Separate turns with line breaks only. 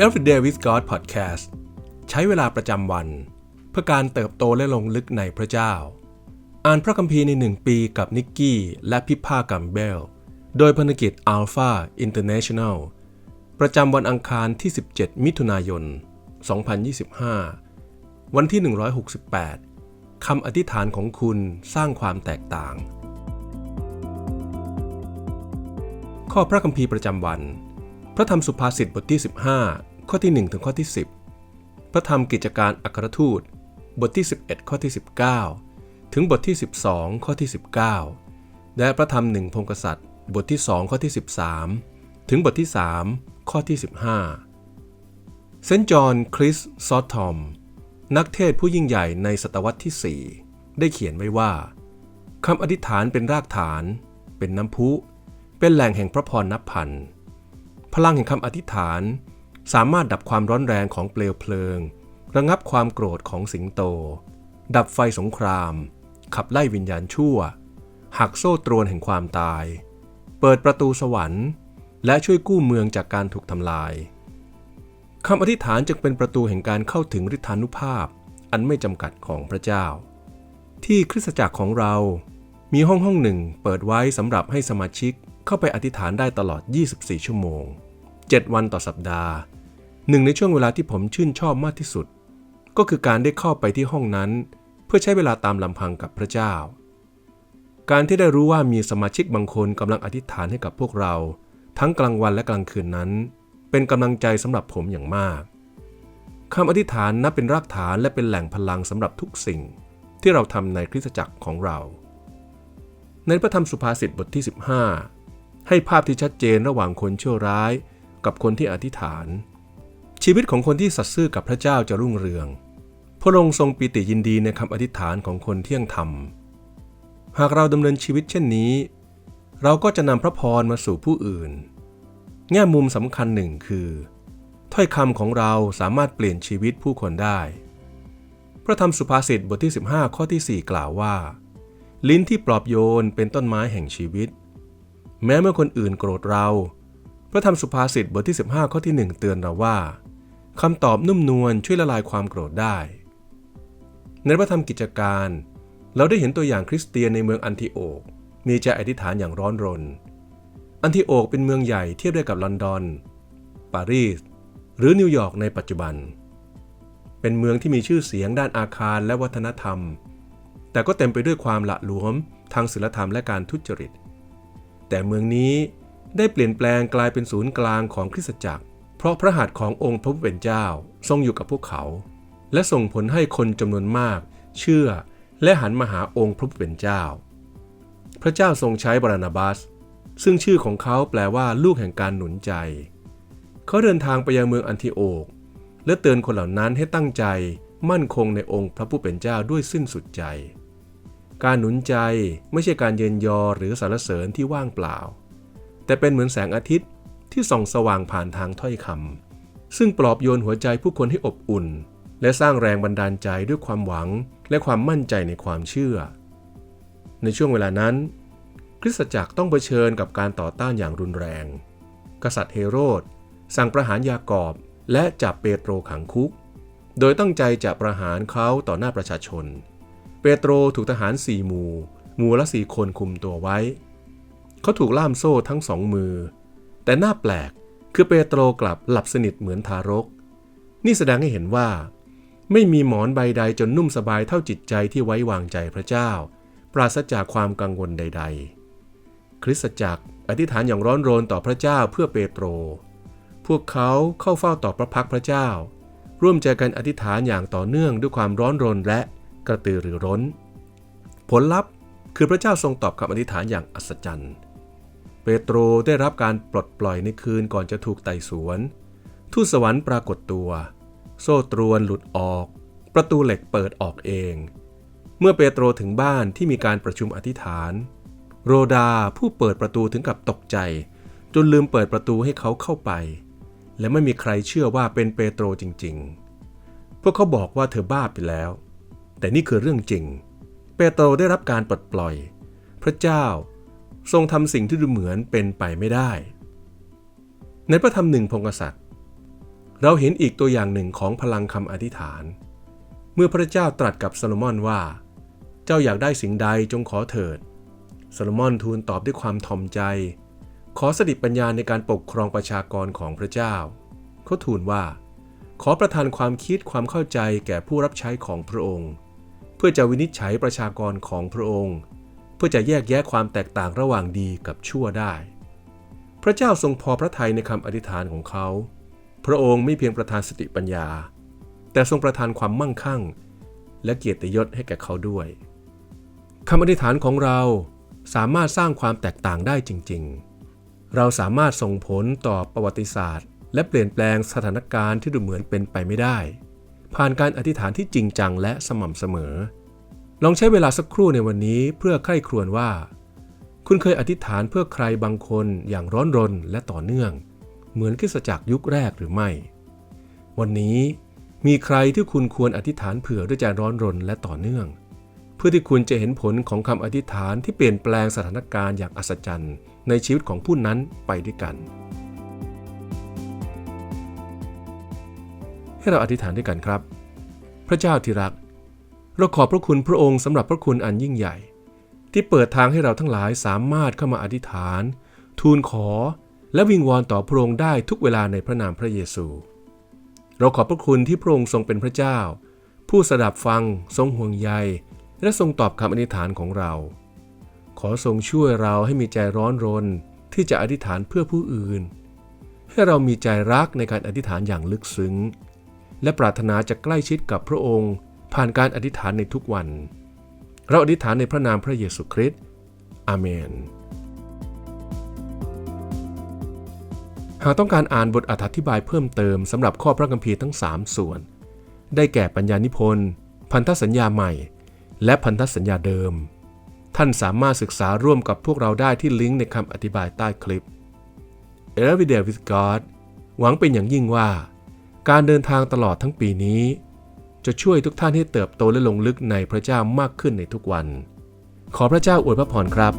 Everyday with God Podcast ใช้เวลาประจำวัน เพื่อการเติบโตและลงลึกในพระเจ้า อ่านพระคัมภีร์ในหนึ่งปีกับนิกกี้และพิพากัมเบล โดยพันธกิจ Alpha International ประจำวันอังคารที่ 17 มิถุนายน 2025 วันที่ 168 คำอธิษฐานของคุณสร้างความแตกต่าง ข้อพระคัมภีร์ประจำวัน พระธรรมสุภาษิตบทที่ 15 ข้อที่ 1 ถึงข้อที่ 10 พระธรรมกิจการอัครทูต บทที่ 11 ข้อที่ 19 ถึงบทที่ 12 ข้อที่ 19 และพระธรรมหนึ่งพงกษัตริย์ บทที่ 2 ข้อที่ 13 ถึงบทที่ 3 ข้อที่ 15 เซนจอห์นคริสซอตทอม นักเทศผู้ยิ่งใหญ่ในศตวรรษที่ 4 ได้เขียนไว้ว่าคำอธิษฐานเป็นรากฐาน เป็นน้ำพุ เป็นแหล่งแห่งพระพรนับพัน พลังแห่งคำอธิษฐาน สามารถดับความร้อนแรงของเปลวเพลิง ระงับความโกรธของสิงโต ดับไฟสงคราม ขับไล่วิญญาณชั่ว หักโซ่ตรวนแห่งความตาย เปิดประตูสวรรค์ และช่วยกู้เมืองจากการถูกทำลายคำอธิษฐานจึงเป็นประตูแห่งการเข้าถึงฤทธานุภาพ อันไม่จำกัดของพระเจ้า ที่คริสตจักรของเรา มีห้องห้องหนึ่งเปิดไว้สำหรับให้สมาชิกเข้าไปอธิษฐานได้ตลอด 24 ชั่วโมง 7 วันต่อสัปดาห์ หนึ่งในช่วงเวลาที่ผมชื่นชอบมากที่สุด ก็คือการได้เข้าไปที่ห้องนั้น เพื่อใช้เวลาตามลำพังกับพระเจ้า การที่ได้รู้ว่ามีสมาชิกบางคนกำลังอธิษฐานให้กับพวกเรา ทั้งกลางวันและกลางคืนนั้น เป็นกำลังใจสำหรับผมอย่างมากคำอธิษฐานนับเป็นรากฐานและเป็นแหล่งพลังสำหรับทุกสิ่ง ที่เราทำในคริสตจักรของเรา ในพระธรรมสุภาษิตบทที่ 15 ให้ภาพที่ชัดเจนระหว่างคนชั่วร้าย กับคนที่อธิษฐาน ชีวิตของคนที่สัตย์ซื่อกับพระเจ้าจะรุ่งเรือง พระองค์ทรงปิติยินดีในคำอธิษฐานของคนเที่ยงธรรม หากเราดำเนินชีวิตเช่นนี้ เราก็จะนำพระพรมาสู่ผู้อื่น แง่มุมสำคัญหนึ่งคือ ถ้อยคำของเราสามารถเปลี่ยนชีวิตผู้คนได้ พระธรรมสุภาษิตบทที่ 15 ข้อที่ 4 กล่าวว่า ลิ้นที่ปลอบโยนเป็นต้นไม้แห่งชีวิต แม้เมื่อคนอื่นโกรธเรา พระธรรมสุภาษิตบทที่ 15 ข้อที่ 1 เตือนเราว่าคำตอบนุ่มนวลช่วยละลายความโกรธได้ ในพระธรรมกิจการ เราได้เห็นตัวอย่างคริสเตียนในเมืองอันทิโอก มีใจอธิษฐานอย่างร้อนรน อันทิโอกเป็นเมืองใหญ่เทียบได้กับลอนดอน ปารีส หรือนิวยอร์กในปัจจุบัน เป็นเมืองที่มีชื่อเสียงด้านอาคารและวัฒนธรรม แต่ก็เต็มไปด้วยความละหลวมทางศีลธรรมและการทุจริต แต่เมืองนี้ ได้เปลี่ยนแปลงกลายเป็นศูนย์กลางของคริสตจักร เพราะพระหัตถ์ขององค์พระผู้เป็นเจ้าทรงอยู่กับพวกเขา และส่งผลให้คนจำนวนมาก เชื่อและหันมาหาองค์พระผู้เป็นเจ้า พระเจ้าทรงใช้บรานาบัส ซึ่งชื่อของเขาแปลว่าลูกแห่งการหนุนใจ เขาเดินทางไปยังเมืองอันทิโอก และเตือนคนเหล่านั้นให้ตั้งใจมั่นคงในองค์พระผู้เป็นเจ้าด้วยสิ้นสุดใจ การหนุนใจไม่ใช่การเยินยอหรือสรรเสริญที่ว่างเปล่า แต่เป็นเหมือนแสงอาทิตย์ที่ส่องสว่างผ่านทางถ้อยคำซึ่งปลอบโยนหัวใจผู้คนให้อบอุ่น และสร้างแรงบันดาลใจด้วยความหวังและความมั่นใจในความเชื่อ ในช่วงเวลานั้น คริสตจักรต้องเผชิญกับการต่อต้านอย่างรุนแรง กษัตริย์เฮโรดสั่งประหารยากอบและจับเปโตรขังคุก โดยตั้งใจจะประหารเขาต่อหน้าประชาชน เปโตรถูกทหารสี่หมู่ หมู่ละสี่คนคุมตัวไว้ เขาถูกล่ามโซ่ทั้งสองมือ แต่น่าแปลกคือเปโตรกลับหลับสนิทเหมือนทารก นี่แสดงให้เห็นว่า ไม่มีหมอนใบใดจนนุ่มสบายเท่าจิตใจที่ไว้วางใจพระเจ้า ปราศจากความกังวลใด ๆ คริสตจักรอธิษฐานอย่างร้อนรนต่อพระเจ้าเพื่อเปโตร พวกเขาเข้าเฝ้าต่อพระพักพระเจ้า ร่วมใจกันอธิษฐานอย่างต่อเนื่องด้วยความร้อนรนและกระตือรือร้น ผลลัพธ์คือพระเจ้าทรงตอบคำอธิษฐานอย่างอัศจรรย์ เปโตรได้รับการปลดปล่อยในคืนก่อนจะถูกไต่สวน ทูตสวรรค์ปรากฏตัว โซ่ตรวนหลุดออก ประตูเหล็กเปิดออกเอง เมื่อเปโตรถึงบ้านที่มีการประชุมอธิษฐาน โรดาผู้เปิดประตูถึงกับตกใจ จนลืมเปิดประตูให้เขาเข้าไป และไม่มีใครเชื่อว่าเป็นเปโตรจริง ๆ พวกเขาบอกว่าเธอบ้าไปแล้ว แต่นี่คือเรื่องจริง เปโตรได้รับการปลดปล่อย พระเจ้า ทรงทำสิ่งที่ดูเหมือนเป็นไปไม่ได้ ในพระธรรมหนึ่งพงกษัตริย์ เราเห็นอีกตัวอย่างหนึ่งของพลังคำอธิษฐาน เมื่อพระเจ้าตรัสกับโซโลมอนว่า เจ้าอยากได้สิ่งใดจงขอเถิดโซโลมอนทูลตอบด้วยความทอมใจ ขอสติปัญญาในการปกครองประชากรของพระเจ้าเขาทูลว่า ขอประทานความคิดความเข้าใจแก่ผู้รับใช้ของพระองค์ เพื่อจะวินิจฉัยประชากรของพระองค์ พื่อจะแยกแยะความแตกต่างระหว่างดีกับชั่วได้ พระเจ้าทรงพอพระทัยในคำอธิษฐานของเขา พระองค์ไม่เพียงประทานสติปัญญา แต่ทรงประทานความมั่งคั่ง และเกียรติยศให้แก่เขาด้วยคำอธิษฐานของเราสามารถสร้างความแตกต่างได้จริง ๆ เราสามารถส่งผลต่อประวัติศาสตร์ และเปลี่ยนแปลงสถานการณ์ที่ดูเหมือนเป็นไปไม่ได้ ผ่านการอธิษฐานที่จริงจังและสม่ำเสมอ ลองใช้เวลาสักครู่ในวันนี้เพื่อใคร่ครวญว่า คุณเคยอธิษฐานเพื่อใครบางคนอย่างร้อนรนและต่อเนื่อง เหมือนคริสจักรยุคแรกหรือไม่ วันนี้มีใครที่คุณควรอธิษฐานเผื่อด้วยใจร้อนรนและต่อเนื่อง เพื่อที่คุณจะเห็นผลของคำอธิษฐานที่เปลี่ยนแปลงสถานการณ์อย่างอัศจรรย์ในชีวิตของผู้นั้นไปด้วยกัน ให้เราอธิษฐานด้วยกันครับ พระเจ้าที่รัก เราขอบพระคุณพระองค์สำหรับพระคุณอันยิ่งใหญ่ ที่เปิดทางให้เราทั้งหลายสามารถเข้ามาอธิษฐาน ทูลขอและวิงวอนต่อพระองค์ได้ทุกเวลาในพระนามพระเยซู เราขอบพระคุณที่พระองค์ทรงเป็นพระเจ้า ผู้สดับฟังทรงห่วงใย และทรงตอบคำอธิษฐานของเรา ขอทรงช่วยเราให้มีใจร้อนรนที่จะอธิษฐานเพื่อผู้อื่น ให้เรามีใจรักในการอธิษฐานอย่างลึกซึ้ง และปรารถนาจะใกล้ชิดกับพระองค์ ผ่านการอธิษฐานในทุกวัน เราอธิษฐานในพระนามพระเยซูคริสต์อาเมน หากต้องการอ่านบทอธิบายเพิ่มเติมสำหรับข้อพระคัมภีร์ทั้ง 3 ส่วน ได้แก่ปัญญานิพนธ์ พันธสัญญาใหม่ และพันธสัญญาเดิม ท่านสามารถศึกษาร่วมกับพวกเราได้ที่ลิงก์ในคำอธิบายใต้คลิป Everyday with God หวังเป็นอย่างยิ่งว่า การเดินทางตลอดทั้งปีนี้ จะช่วยทุกท่านให้เติบโตและลงลึกในพระเจ้ามากขึ้นในทุกวัน ขอพระเจ้าอวยพระพรครับ